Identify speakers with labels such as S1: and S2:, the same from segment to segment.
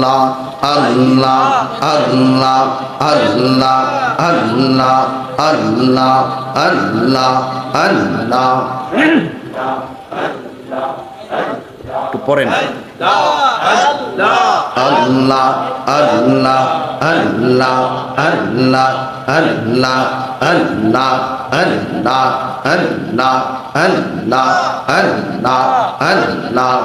S1: আল্লাহ আল্লাহ আল্লাহ আল্লাহ আল্লাহ আল্লাহ আল্লাহ আল্লাহ। একটু পড়েন। আল্লাহ আল্লাহ আল্লাহ আল্লাহ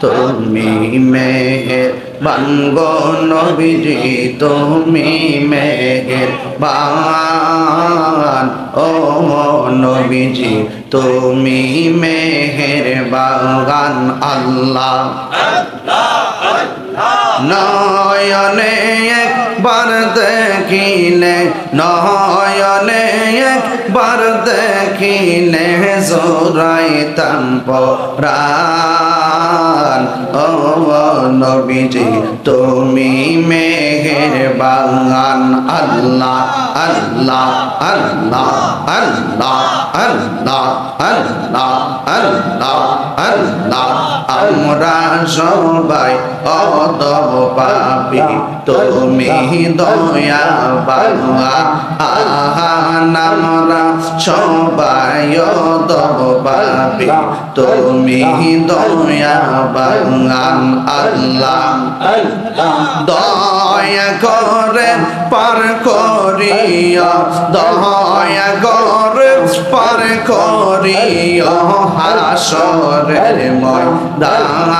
S1: তুমি মেহের বাঙ্গো নবীজি, তুমি মেহের বান। ও নবীজি, তুমি মেহের বাগান আল্লাহ। নয়নে একবার দেখিলে নয়নে একবার দেখিলে জোরাইতাম পরাণ। ও নবীজি, তুমি মেহের বাগান আল্লাহ আল্লাহ আল্লাহ আল্লাহ আল্লাহ আল্লাহ আল্লাহ আল্লাহ। আমরা সবাই অদব পাবি তুমি দয়া বাংলা আহান আমরা সবাই অদব পাবি তুমি দয়া বাংলান আল্লাহ, দয়া করে পার করিয়া দয়া করে পার করিয়া হাসরের ময়দান।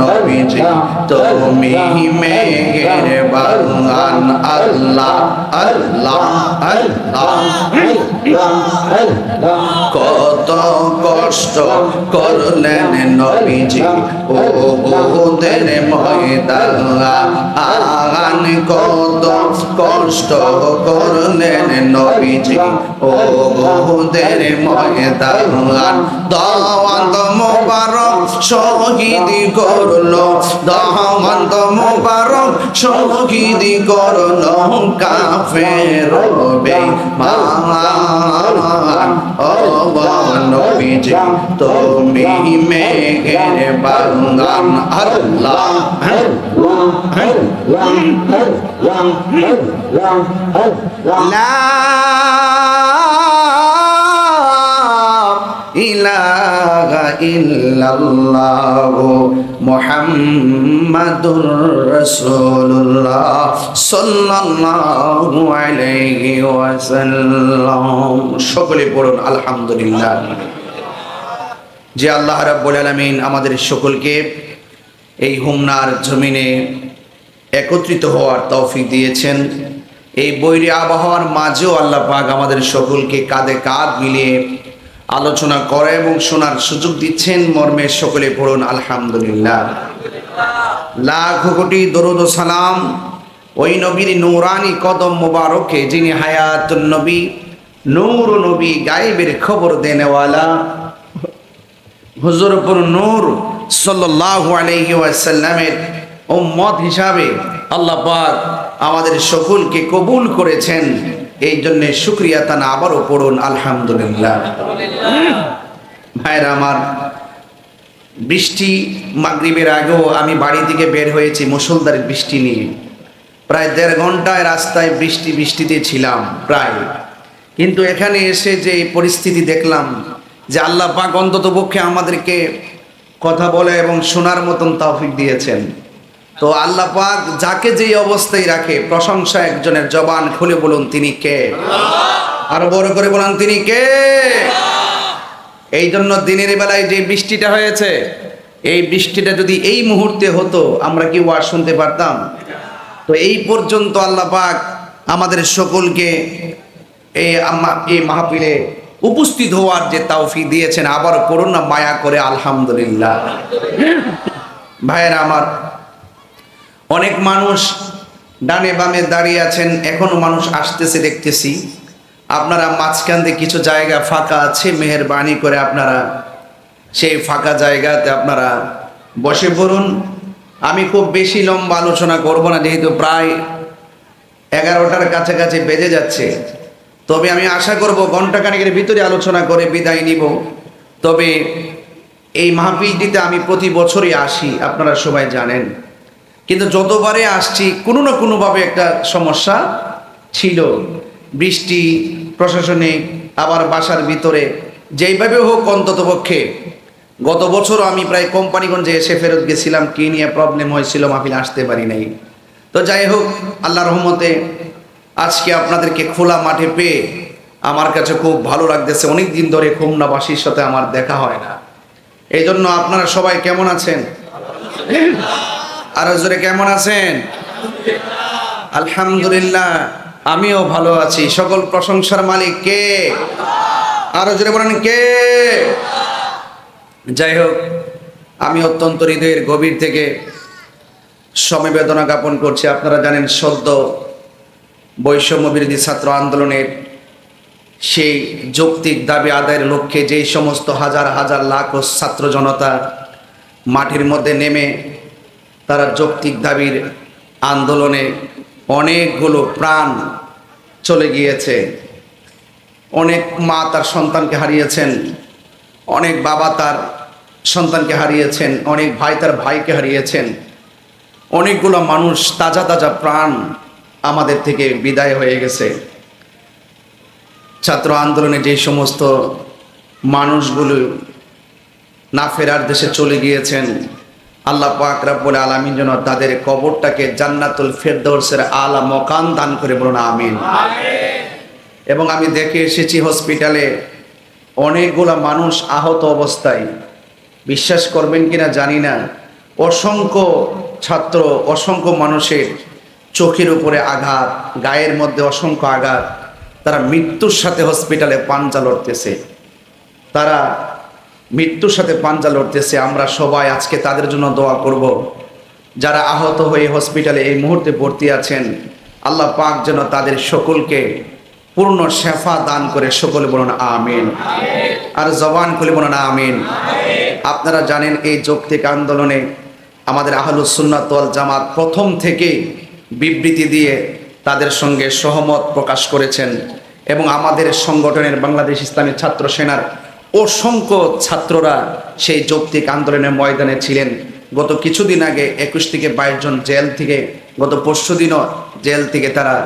S1: নবীজি, তুমি মেঘের বাগান আল্লাহ আল্লাহ আল্লাহ। কত কষ্ট করলেন নবীজি। ও ওদের ময়দান আগান কত কষ্ট করলেন নবীজি। ও ওদের ময়দান দাওয়াত মোবারক শহীদ করল, দাওয়াত মোবারক শহীদ করল কাফের বেঈমান ও নবীজি তুমি মেঘের বাগান আল্লাহ ইলাহা ইল্লাল্লাহ মুহাম্মাদুর রাসূলুল্লাহ সাল্লাল্লাহু আলাইহি ওয়াসাল্লাম। সকলে পড়ুন আলহামদুলিল্লাহ। যে আল্লাহ রাব্বুল আলামিন আমাদের সকলকে এই হুমনার জমিনে একত্রিত হওয়ার তৌফিক দিয়েছেন। এই বৈরী আবহাওয়ার মাঝেও আল্লাহ পাক আমাদের সকলকে কাঁধে কাঁধ মিলিয়ে আলোচনা করে এবং শোনার সুযোগ দিচ্ছেন। মর্মে সকলে পড়ুন, আলহামদুলিল্লাহ। লাখ কোটি দরুদ সালাম ওই নবীর নৌরানি কদম মোবারকে যিনি হায়াতুন নবী, নূর নবী গায়েবের খবর দেনেওয়ালা হুজুরপুর নূর সাল্লাল্লাহু আলাইহি ওয়াসাল্লামের উম্মত হিসাবে আল্লাহ পাক আমাদের সকলকে কবুল করেছেন। এই জন্য শুক্রিয়া তানা আবারও পড়ুন, আলহামদুলিল্লাহ। ভাইরা আমার, বৃষ্টি মাগরিবের আগেও আমি বাড়ি থেকে বের হয়েছি মুসলধার বৃষ্টি নিয়ে। প্রায় দেড় ঘন্টায় রাস্তায় বৃষ্টি বৃষ্টিতে ছিলাম, প্রায়। কিন্তু এখানে এসে যে পরিস্থিতি দেখলাম যে আল্লাহ পাক অন্তত পক্ষে আমাদেরকে কথা বলে এবং শোনার মতন তৌফিক দিয়েছেন। তো আল্লাহ পাক যাকে যেই অবস্থায় রাখে, প্রশংসা একজনের জবান খুলে বলুন, তিনি কে? আরও বড় করে বলুন, তিনি কে? এই জন্য দিনের বেলায় যে বৃষ্টিটা হয়েছে, এই বৃষ্টিটা যদি এই মুহূর্তে হতো, আমরা কি ওয়াজ শুনতে পারতাম? তো এই পর্যন্ত আল্লাহ পাক আমাদের সকলকে এই মাহফিলে উপস্থিত হওয়ার যে তাওফি দিয়েছেন, আবার করুন না, মায়া করে, আলহামদুলিল্লাহ। ভাইয়েরা আমার, অনেক মানুষ ডানে বামে দাঁড়িয়ে আছেন, এখনও মানুষ আসতেছে, দেখতেছি। আপনারা মাঝখান দিয়ে কিছু জায়গা ফাঁকা আছে, মেহরবানি করে আপনারা সেই ফাঁকা জায়গাতে আপনারা বসে পড়ুন। আমি খুব বেশি লম্বা আলোচনা করব না, যেহেতু প্রায় এগারোটার কাছাকাছি বেজে যাচ্ছে। তবে আমি আশা করব ঘন্টাখানেকের ভিতরে আলোচনা করে বিদায় নিব। তবে এই মাহফিলটিতে আমি প্রতি বছরই আসি, আপনারা সবাই জানেন। কিন্তু যতবারে আসছি, কোনো না কোনোভাবে একটা সমস্যা ছিল। বৃষ্টি প্রশাসনিক আবার বাসার ভিতরে, যেইভাবে হোক অন্ততপক্ষে। গত বছরও আমি প্রায় কোম্পানিগঞ্জে এসে ফেরত গেছিলাম, কি নিয়ে প্রবলেম হয়েছিল মাহফিল আসতে পারি নাই। তো যাই হোক আল্লাহ রহমতে আজকে আপনাদেরকে খোলা মাঠে পেয়ে আমার কাছে খুব ভালো লাগতেছে। অনেক দিন ধরে খুলনাবাসীর সাথে আমার দেখা হয় না। এই জন্য আপনারা সবাই কেমন আছেন? আরও জোরে কেমন আছেন? আলহামদুলিল্লাহ, আমিও ভালো আছি। সকল প্রশংসার মালিক কে? আরও জোরে বলেন কে? যাই হোক, আমি অত্যন্ত হৃদয়ের গভীর থেকে সমবেদনা জ্ঞাপন করছি। আপনারা জানেন সদ্য বৈষম্য বিরোধী ছাত্র আন্দোলনের সেই যৌক্তিক দাবি আদায়ের লক্ষ্যে যেই সমস্ত হাজার হাজার লাখ ছাত্র জনতা মাটির মধ্যে নেমে তারা যৌক্তিক দাবির আন্দোলনে অনেকগুলো প্রাণ চলে গিয়েছে। অনেক মা তার সন্তানকে হারিয়েছেন, অনেক বাবা তার সন্তানকে হারিয়েছেন, অনেক ভাই তার ভাইকে হারিয়েছেন, অনেকগুলো মানুষ তাজা তাজা প্রাণ আমাদের থেকে বিদায় হয়ে গেছে। ছাত্র আন্দোলনে যে সমস্ত মানুষগুলো না ফেরার দেশে চলে গিয়েছেন আল্লাহ পাক রাব্বুল আলামিন যেন তাদের কবরটাকে জান্নাতুল ফেরদৌসের আলা মকান দান করে বলুন আমিন। এবং আমি দেখে এসেছি হসপিটালে অনেকগুলা মানুষ আহত অবস্থায়। বিশ্বাস করবেন কিনা জানি না। অসংখ্য ছাত্র অসংখ্য মানুষের চোখের উপরে আঘাত, গায়ের মধ্যে অসংখ্য আঘাত। তারা মৃত্যুর সাথে হসপিটালে পাঞ্জা লড়তেছে। তারা মৃত্যুর সাথে পাঞ্জা লড়তেছে। আমরা সবাই আজকে তাদের জন্য দোয়া করব। যারা আহত হয়ে হসপিটালে এই মুহূর্তে ভর্তি আছেন, আল্লাহ পাক যেন তাদের সকলকে পূর্ণ শেফা দান করে সকলে বলুন আমিন। আর জবান খুলে বলুন আমিন। আপনারা জানেন এই যৌক্তিক আন্দোলনে আমাদের আহলুসুন্নাত জামাত প্রথম থেকে বিবৃতি দিয়ে তাদের সঙ্গে সহমত প্রকাশ করেছেন এবং আমাদের সংগঠনের বাংলাদেশ ইসলামী ছাত্র সেনার অসংখ্য ছাত্ররা সেই যৌক্তিক আন্দোলনের ময়দানে ছিলেন। গত কিছুদিন আগে একুশ থেকে বাইশ জন জেল থেকে, গত পরশু দিনও জেল থেকে তারা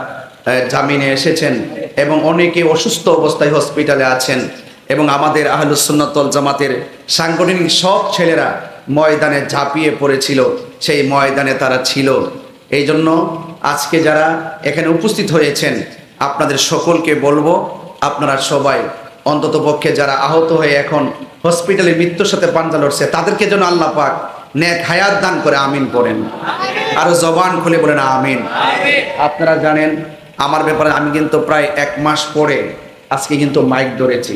S1: জামিনে এসেছেন এবং অনেকে অসুস্থ অবস্থায় হসপিটালে আছেন এবং আমাদের আহলুসুন্নতল জামাতের সাংগঠনিক সব ছেলেরা ময়দানে ঝাঁপিয়ে পড়েছিল। সেই ময়দানে তারা ছিল। এই জন্য আজকে যারা এখানে উপস্থিত হয়েছেন, আপনাদের সকলকে বলব, আপনারা সবাই অন্তত পক্ষে যারা আহত হয়ে এখন হসপিটালে মৃত্যুর সাথে পাঞ্জা লড়ছে, তাদেরকে যেন আল্লাহ পাক নেক হায়াত দান করে আমিন করেন। আরও জবান খুলে বলেন আমিন। আপনারা জানেন, আমার ব্যাপারে আমি কিন্তু প্রায় এক মাস পরে আজকে কিন্তু মাইক ধরেছি।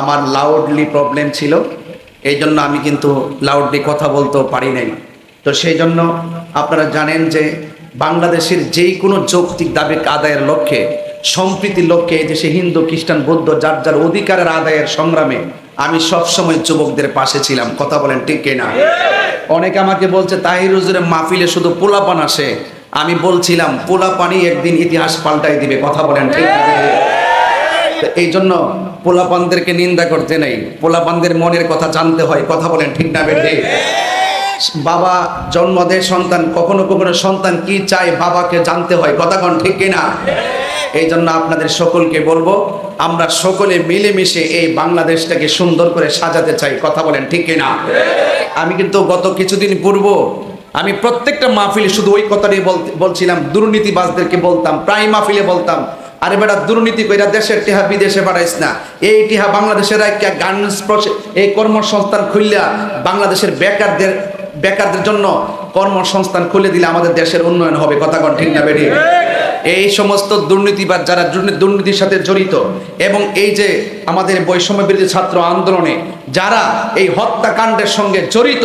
S1: আমার লাউডলি প্রবলেম ছিল এই জন্য আমি কিন্তু লাউডলি কথা বলতেও পারি নাই। তো সেই জন্য আপনারা জানেন যে বাংলাদেশের যেই কোনো যৌক্তিক দাবি আদায়ের লক্ষ্যে সম্প্রীতির লক্ষ্যে এই দেশে হিন্দু, খ্রিস্টান, বৌদ্ধ, যার যার অধিকারের আদায়ের সংগ্রামে আমি সবসময় যুবকদের পাশে ছিলাম। কথা বলেন ঠিক না? অনেকে আমাকে বলছে তাহির হুজুরের মাহফিলে শুধু পোলাপান আসে। আমি বলছিলাম পোলাপানি একদিন ইতিহাস পাল্টাই দিবে। কথা বলেন ঠিক এই জন্য পোলাপানদেরকে নিন্দা করতে নেই। পোলাপানদের মনের কথা জানতে হয়। কথা বলেন ঠিক না বেঠে? বাবা জন্ম দেয় সন্তান, কখনো কখনো সন্তান কি চায় বাবাকে জানতে হয়। কথা কন ঠিক কিনা? এই জন্য আপনাদের সকলকে বলব, আমরা সকলে মিলেমিশে এই বাংলাদেশটাকে সুন্দর করে সাজাতে চাই। কথা বলেন ঠিক কিনা? আমি কিন্তু গত কিছুদিন পূর্ব আমি প্রত্যেকটা মাহফিলে শুধু ওই কথাটাই বলছিলাম, দুর্নীতিবাজদেরকে বলতাম, প্রায় মাহফিলে বলতাম। আরে বেটা, দুর্নীতি কইরা দেশের টিহা বিদেশে পাঠাইস না। এই টিহা বাংলাদেশের গার্মেন্টস এই কর্মসংস্থান খুললা বাংলাদেশের বেকারদের বেকারদের জন্য কর্মসংস্থান খুলে দিলে আমাদের দেশের উন্নয়ন হবে। কথা কন ঠিক না বেরিয়ে এই সমস্ত দুর্নীতিবাদ যারা দুর্নীতির সাথে জড়িত এবং এই যে আমাদের বৈষম্য বিরোধী ছাত্র আন্দোলনে যারা এই হত্যাকাণ্ডের সঙ্গে জড়িত,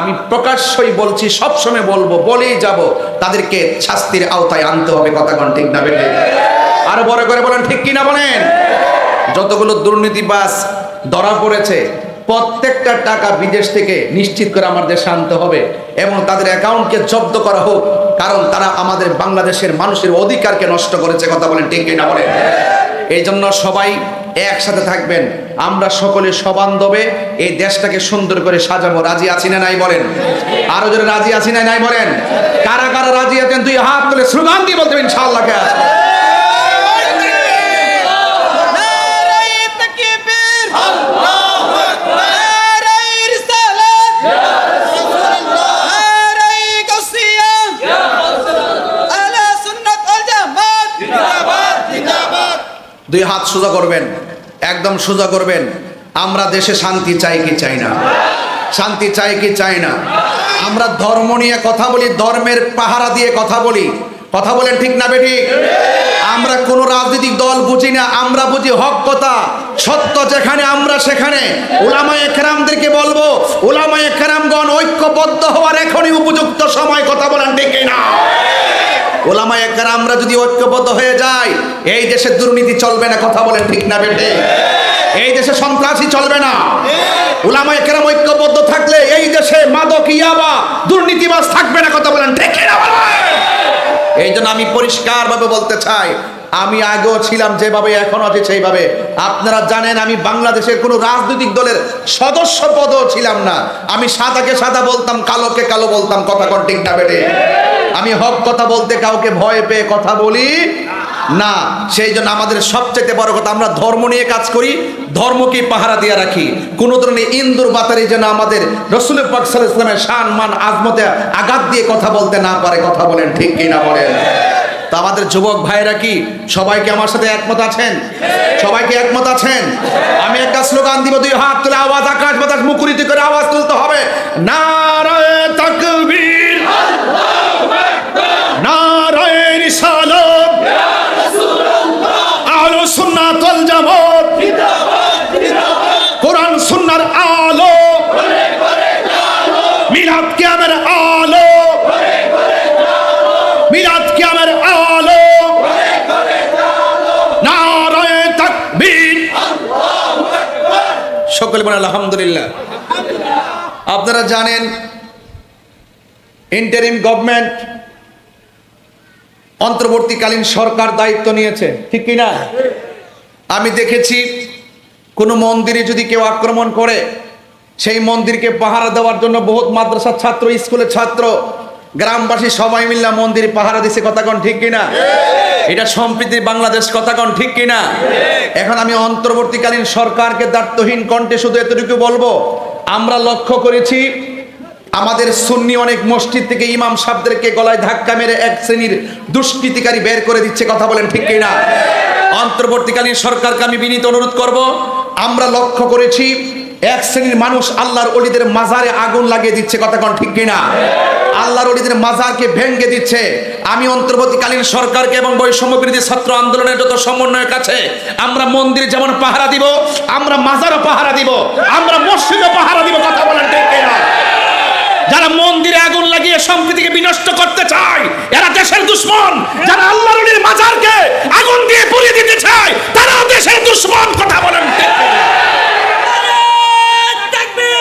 S1: আমি প্রকাশ্যই বলছি, সবসময় বলব, বলেই যাব, তাদেরকে শাস্তির আওতায় আনতে হবে। কথা কন ঠিক না বেরিয়ে আরও বড় করে বলেন, ঠিক কিনা বলেন? যতগুলো দুর্নীতিবাস ধরা পড়েছে প্রত্যেকটা টাকা বিদেশ থেকে নিশ্চিত করে আমাদের দেশে আনতে হবে এবং তাদের অ্যাকাউন্টকে জব্দ করা হোক। কারণ তারা আমাদের বাংলাদেশের মানুষের অধিকারকে নষ্ট করেছে, কথা বলেন ঠিক না বলেন? এই জন্য সবাই একসাথে থাকবেন। আমরা সকলে সবান্ধবে এই দেশটাকে সুন্দর করে সাজাবো। রাজি আছি না নাই বলেন? আরও জোরে রাজি আছি না নাই বলেন? কারা কারা রাজি আছেন তুই হাত তুলে স্লোগান দিয়ে বলতে ইনশাআল্লাহ কে আছে দুই হাত সোজা করবেন, একদম সোজা করবেন। আমরা দেশে শান্তি চাই কি চাই না? শান্তি চাই কি চাই না? আমরা ধর্ম নিয়ে কথা বলি, ধর্মের পাহারা দিয়ে কথা বলি। কথা বলেন ঠিক না বেটি আমরা কোন রাজনৈতিক দল বুঝি না, আমরা বুঝি হক কথা, সত্য যেখানে, আমরা সেখানে। ওলামায়ে কেরামদেরকে বলব ওলামায়ে খেরামগণ ঐক্যবদ্ধ হওয়ার এখনই উপযুক্ত সময়, কথা বলেন ঠিক না ওলামায়ে কেরামরা যদি ঐক্যবদ্ধ হয়ে যায়, এই দেশে দুর্নীতি চলবে না, কথা বলেন ঠিক না বেটে এই দেশে সন্ত্রাসী চলবে না। ওলামায়ে কেরাম ঐক্যবদ্ধ থাকলে এই দেশে মাদক, ইয়াবা, দুর্নীতিবাজ থাকবে না, কথা বলেন ঠিক না? এই জন্য আমি পরিষ্কারভাবে বলতে চাই, আমি আগেও ছিলাম যেভাবে, এখন আছি সেইভাবে। আপনারা জানেন আমি বাংলাদেশের কোনো রাজনৈতিক দলের সদস্য পদও ছিলাম না। আমি সাদাকে সাদা বলতাম, কালোকে কালো বলতাম, কথা কন না বেটে আমি হক কথা বলতে কাউকে ভয় পেয়ে কথা বলি না। সেই জন্য আমাদের সবচেয়ে বড় কথা, আমরা ধর্ম নিয়ে কাজ করি, ধর্মকে পাহারা দিয়ে রাখি। কোনো ধরনের ইন্দুর বাতারি যেন আমাদের রসুল পাক ইসলামের শান, মান, আজমতে আঘাত দিয়ে কথা বলতে না পারে, কথা বলেন ঠিক কি না বলেন। তা আমাদের যুবক ভাইরা কি সবাইকে আমার সাথে একমত আছেন? সবাইকে একমত আছেন? আমি একটা স্লোগান দিব, দুই হাত তুলে আওয়াজ, আকাশ বাতাস মুখরিত করে আওয়াজ তুলতে হবে। নারায়ে তাকবীর। সকলে বলেন, আলহামদুলিল্লাহ। আপনারা জানেন ইন্টারিম গভর্নমেন্ট অন্তর্বর্তীকালীন সরকার দায়িত্ব নিয়েছে, ঠিক কিনা? আমি দেখেছি, কোনো মন্দিরে যদি কেউ আক্রমণ করে, সেই মন্দিরকে পাহারা দেওয়ার জন্য বহুত মাদ্রাসার ছাত্র, স্কুলের ছাত্র গ্রামবাসী সবাই মিল্লা মন্দির পাহারা দিছে কথা কন ঠিক কিনা? এটা সম্প্রীতির বাংলাদেশ কথা কন ঠিক কিনা? এখন আমি অন্তর্বর্তীকালীন সরকারকে দায়িত্বহীন কণ্ঠে শুধু এতটুকু বলব আমরা লক্ষ্য করেছি আমাদের সুন্নি অনেক মসজিদ থেকে ইমাম সাহেবদেরকে গলায় ধাক্কা মেরে এক শ্রেণির দুষ্কৃতিকারী বের করে দিচ্ছে কথা বলেন ঠিক কিনা? অন্তর্বর্তীকালীন সরকারকে আমি বিনীত অনুরোধ করব আমরা লক্ষ্য করেছি এক শ্রেণির মানুষ আল্লাহর অলিদের মাজারে আগুন লাগিয়ে দিচ্ছে, কথা কোন ঠিক কিনা? আল্লাহর অলিদের মাজারকে ভেঙ্গে দিচ্ছে। আমি অন্তর্বর্তীকালীন সরকারকে এবং বৈষম্য বিরোধী ছাত্র আন্দোলনের যত সমন্বয়ের কাছে আমরা মন্দিরে যেমন পাহারা দিব, আমরা মাজারও পাহারা দিব, আমরা মসজিদও পাহারা দিব, কথা বলেন ঠিক কিনা? যারা মন্দিরে আগুন লাগিয়ে সম্প্রীতিকে বিনষ্ট করতে চায়, এরা দেশের দুশ্মন। যারা আল্লাহর নবীর মাজারকে আগুন দিয়ে পুড়িয়ে দিতে চায়, তারাও দেশের দুশ্মন, কথা বলেন ঠিক কিনা?
S2: নারায়ে তাকবীর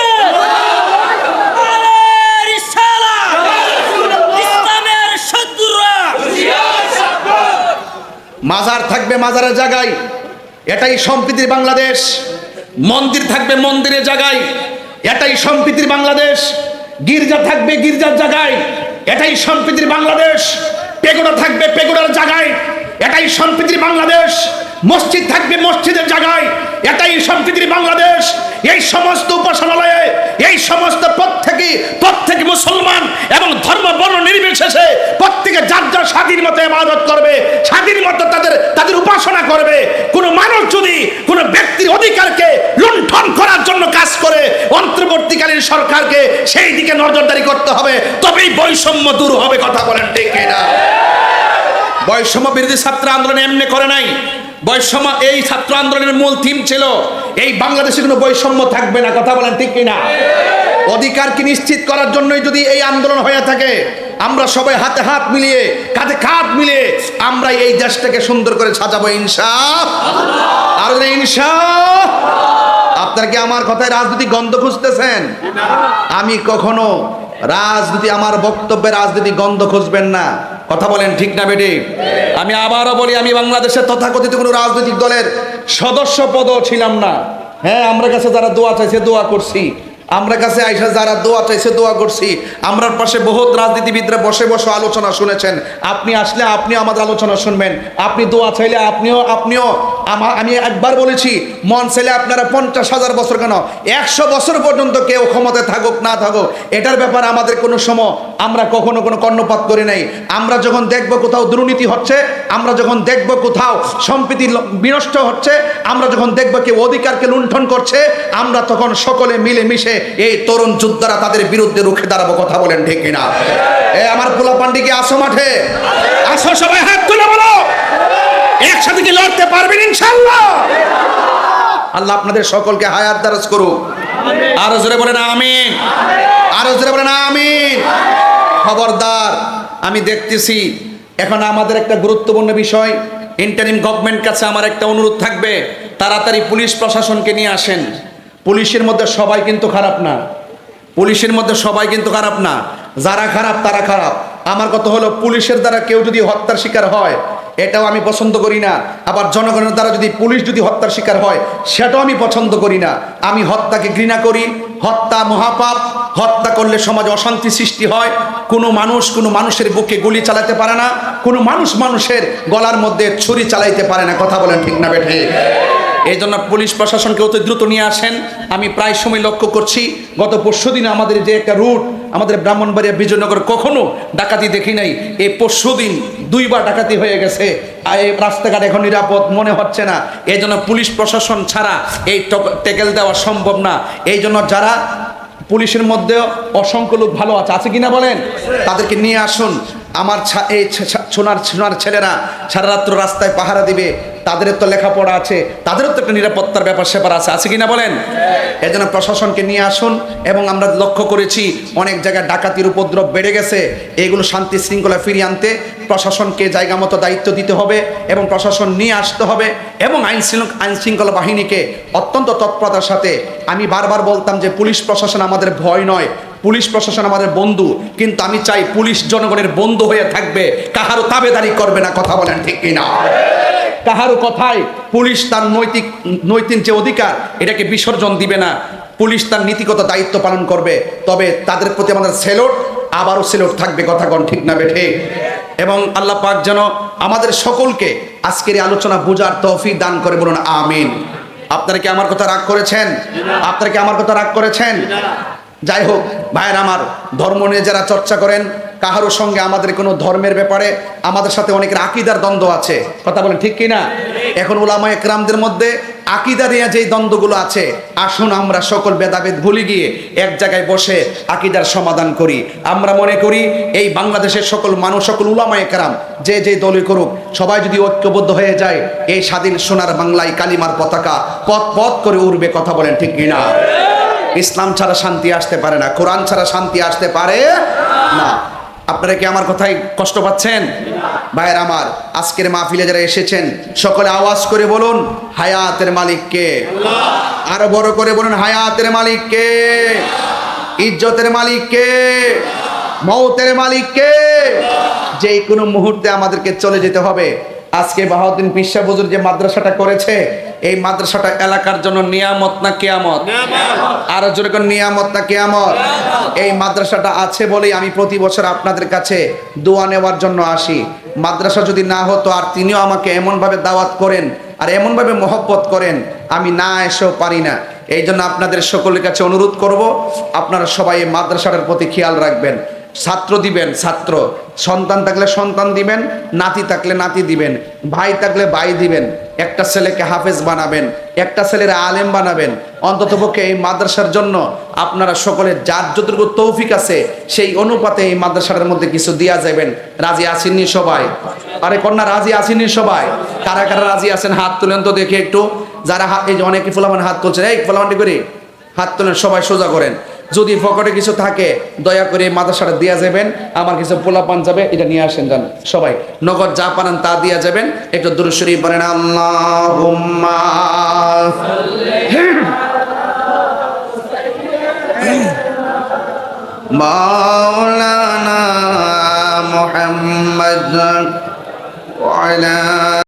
S2: নারায়ে রিসালাত ইসলামের শত্রুরা
S1: মাজার থাকবে মাজারের জায়গায়। এটাই সম্প্রীতির বাংলাদেশ। মন্দির থাকবে মন্দিরের জায়গায়। এটাই সম্প্রীতির বাংলাদেশ। গির্জা থাকবে গির্জার জায়গায়। এটাই সম্প্রীতির বাংলাদেশ। পেগোড়া থাকবে পেগোড়ার জায়গায়। এটাই সম্প্রীতির বাংলাদেশ। মসজিদ থাকবে মসজিদের জায়গায়। এটাই সম্প্রীতির বাংলাদেশ। এই সমস্ত উপাসনালয়ে এই সমস্ত প্রত্যেকে, প্রত্যেক মুসলমান এবং ধর্ম, বর্ণ নির্বিশেষে প্রত্যেকে যার যার স্বাধীন মতো ইবাদত করবে, স্বাধীন মতো তাদের তাদের উপাসনা করবে, কোন মানুষ যদি কোনো ব্যক্তির অধিকারকে লুণ্ঠন করার জন্য কাজ করে, অন্তর্বর্তীকালীন সরকারকে সেই দিকে নজরদারি করতে হবে, তবেই বৈষম্য দূর হবে, কথা বলেন ঠিক না বৈষম্য বিরোধী ছাত্র আন্দোলন এমনি করে নাই। বৈষম্য, এই ছাত্র আন্দোলনের মূল থিম ছিল, এই বাংলাদেশে কোনো বৈষম্য থাকবে না, কথা বলেন ঠিক কিনা? অধিকারকে নিশ্চিত করার জন্যই যদি এই আন্দোলন হয়ে থাকে, আমরা সবাই হাতে হাত মিলিয়ে, কাঁধে কাঁধ মিলিয়ে আমরা এই দেশটাকে সুন্দর করে সাজাবো ইনসা আর ইনসা আপনারা কি আমার কথায় রাজনীতি গন্ধ খুঁজতেছেন? আমি কখনো রাজনীতি আমার বক্তব্যে রাজনীতি গন্ধ খুঁজবেন না। কথা বলেন ঠিক না বেটি? আমি আবারও বলি, আমি বাংলাদেশের তথাকথিত কোনো রাজনৈতিক দলের সদস্য পদও ছিলাম না। হ্যাঁ আমরা কাছে যারা দোয়া চাইছে, দোয়া করছি। আমরা কাছে আইসা যারা দোয়া চাইছে, দোয়া করছি। আমরার পাশে বহুত রাজনীতিবিদরা বসে বসে আলোচনা শুনেছেন। আপনি আসলে আপনি আমাদের আলোচনা শুনবেন। আপনি দোয়া চাইলে আপনিও আপনিও। আমা- একবার বলেছি, মন চাইলে আপনারা পঞ্চাশ হাজার বছর কেন? একশো বছর পর্যন্ত কেউ ক্ষমতায় থাকুক, না থাকুক, এটার ব্যাপারে আমাদের কোনো সময় আমরা কখনো কোনো কর্ণপাত করি নাই। আমরা যখন দেখব কোথাও দুর্নীতি হচ্ছে, আমরা যখন দেখব কোথাও সম্প্রীতি বিনষ্ট হচ্ছে, আমরা যখন দেখব কেউ অধিকারকে লুণ্ঠন করছে, আমরা তখন সকলে মিলে মিশে এই তরুণ যোদ্ধারা তাদের বিরুদ্ধে রুখে দাঁড়াবো কথা বলেন ঠিক কিনা? এ আমার পোলা পান্ডি কি আসো মাঠে? আসো সবাই হাত তুলে বলো। একসাথে কি লড়তে পারবেন ইনশাল্লাহ আল্লাহ আপনাদের সকলকে হায়াত দারাজ করুক। আরও জোরে বলেন আমিন। আরও জোরে বলেন আমিন। খবরদার আমি দেখতেছি এখন আমাদের একটা গুরুত্বপূর্ণ বিষয়। ইন্টারিম গভর্নমেন্ট কাছে আমার একটা অনুরোধ থাকবে। তাড়াতাড়ি পুলিশ প্রশাসনকে নিয়ে আসেন। পুলিশের মধ্যে সবাই কিন্তু খারাপ না। পুলিশের মধ্যে সবাই কিন্তু খারাপ না। যারা খারাপ, তারা খারাপ। আমার কথা হলো, পুলিশের দ্বারা কেউ যদি হত্যার শিকার হয়, এটাও আমি পছন্দ করি না। আবার জনগণের দ্বারা যদি পুলিশ যদি হত্যার শিকার হয়, সেটাও আমি পছন্দ করি না। আমি হত্যাকে ঘৃণা করি। হত্যা মহাপাপ। হত্যা করলে সমাজে অশান্তি সৃষ্টি হয়। কোনো মানুষ কোনো মানুষের বুকে গুলি চালাতে পারে না। কোনো মানুষ মানুষের গলার মধ্যে ছুরি চালাইতে পারে না। কথা বলেন ঠিক না বেঠে? এই জন্য পুলিশ প্রশাসনকে অতি দ্রুত নিয়ে আসেন। আমি প্রায় সময় লক্ষ্য করছি, গত পরশু দিন আমাদের যে একটা রুট, আমাদের ব্রাহ্মণবাড়িয়া বিজয়নগর কখনো ডাকাতি দেখি নাই। এই পরশু দিন দুইবার ডাকাতি হয়ে গেছে। রাস্তাঘাট এখন নিরাপদ মনে হচ্ছে না। এই জন্য পুলিশ প্রশাসন ছাড়া এই টেকেল দেওয়া সম্ভব না। এই জন্য যারা পুলিশের মধ্যেও অসংখ্য লোক ভালো আছে আছে কিনা বলেন? তাদেরকে নিয়ে আসুন। আমার এই ছা- ছা- সোনার সোনার ছেলেরা সারা রাত্র রাস্তায় পাহারা দিবে। তাদের তো লেখাপড়া আছে, তাদেরও তো একটা নিরাপত্তার ব্যাপার স্যাপার আছে আছে কিনা বলেন? এই জন্য প্রশাসনকে নিয়ে আসুন এবং আমরা লক্ষ্য করেছি অনেক জায়গায় ডাকাতির উপদ্রব বেড়ে গেছে, এইগুলো শান্তি শৃঙ্খলা ফিরিয়ে আনতে প্রশাসনকে জায়গা মতো দায়িত্ব দিতে হবে এবং প্রশাসন নিয়ে আসতে হবে এবং আইন আইন শৃঙ্খলা বাহিনীকে অত্যন্ত তৎপরতার সাথে আমি বারবার বলতাম যে পুলিশ প্রশাসন আমাদের ভয় নয়, পুলিশ প্রশাসন আমাদের বন্ধু, কিন্তু আমি চাই পুলিশ জনগণের বন্ধু হয়ে থাকবে, কাহারও তাবেদারি করবে না, কথা বলেন ঠিক কিনা? কাহারও কথায় পুলিশ তার নৈতিক নৈতিক যে অধিকার, এটাকে বিসর্জন দিবে না। পুলিশ তার নীতিগত দায়িত্ব পালন করবে। তবে তাদের প্রতি আমাদের সেলোট, আবারও সেলোট থাকবে, কথা কোন ঠিক না বেঠে? এবং আল্লাহ পাক যেন আমাদের সকলকে আজকের এই আলোচনা বোঝার তৌফিক দান করে বলুন, আমিন। আপনারা কি আমার কথা রাগ করেছেন? আপনারা কি আমার কথা রাগ করেছেন? যাই হোক, ভাইয়ের আমার ধর্ম নিয়ে যারা চর্চা করেন কাহারোর সঙ্গে আমাদের কোনো ধর্মের ব্যাপারে আমাদের সাথে অনেকের আকিদার দ্বন্দ্ব আছে। কথা বলেন ঠিক কিনা? এখন ওলামা একরামদের মধ্যে আকিদা নিয়ে যেই দ্বন্দ্বগুলো আছে, আসুন আমরা সকল ভেদাভেদ ভুলে গিয়ে এক জায়গায় বসে আকিদার সমাধান করি। আমরা মনে করি এই বাংলাদেশের সকল মানুষ, সকল উলামা একরাম, যে যে দলই করুক, সবাই যদি ঐক্যবদ্ধ হয়ে যায়, এই স্বাধীন সোনার বাংলায় কালিমার পতাকা পথ পথ করে উড়বে, কথা বলেন ঠিক কিনা? ইসলাম ছাড়া শান্তি আসতে পারে না, কোরআন ছাড়া শান্তি আসতে পারে না। আপনারা কি আমার কথায় কষ্ট পাচ্ছেন? ভাইয়ের আমার, আজকের মাহফিলে যারা এসেছেন, সকলে আওয়াজ করে বলুন, হায়াতের মালিককে। আরও বড় করে বলুন, হায়াতের মালিককে। ইজ্জতের মালিককে। মৌতের মালিককে। যে কোনো মুহূর্তে আমাদেরকে চলে যেতে হবে। আজকে বাহাউদ্দিন পিসা যে মাদ্রাসাটা করেছে এই মাদ্রাসাটা এলাকার জন্য নিয়ামত না কেয়ামত? আরও জোরে করে নিয়ামত না কেয়ামত? এই মাদ্রাসাটা আছে বলেই আমি প্রতি বছর আপনাদের কাছে দোয়া নেওয়ার জন্য আসি। মাদ্রাসা যদি না হতো আর তিনিও আমাকে এমনভাবে দাওয়াত করেন আর এমনভাবে মহব্বত করেন আমি না এসেও পারি না। এই জন্য আপনাদের সকলের কাছে অনুরোধ করব আপনারা সবাই এই মাদ্রাসাটার প্রতি খেয়াল রাখবেন। ছাত্র দিবেন, ছাত্র। সন্তান থাকলে সন্তান দিবেন, নাতি থাকলে নাতি দিবেন, ভাই থাকলে ভাই দিবেন, একটা ছেলেকে হাফেজ বানাবেন, একটা ছেলের আলেম বানাবেন। অন্ততপক্ষে এই মাদ্রাসার জন্য আপনারা সকলে যার যতটুকু তৌফিক আছে, সেই অনুপাতে এই মাদ্রাসাটার মধ্যে কিছু দিয়া যাবেন। রাজি আসেননি সবাই? আরে কন্যা, রাজি আসেননি সবাই? কারা কারা রাজি আছেন? হাত তুলেন তো দেখে একটু। যারা হাত এই যে অনেকে ফুলামান হাত তুলছেন, এই ফুলামানটি করি। হাত তোলেন, সবাই সোজা করেন। যদি পকেটে কিছু থাকে, দয়া করে মাদ্রাসাটা দিয়া যাবেন, আমার কিছু পোলা পান যাবে, এটা নিয়ে আসেন জান। সবাই, নগদ যা পান তা দিয়া যাবেন, একটু দূর শরীফ বলেন আল্লাহ মাওলানা মোহাম্মদ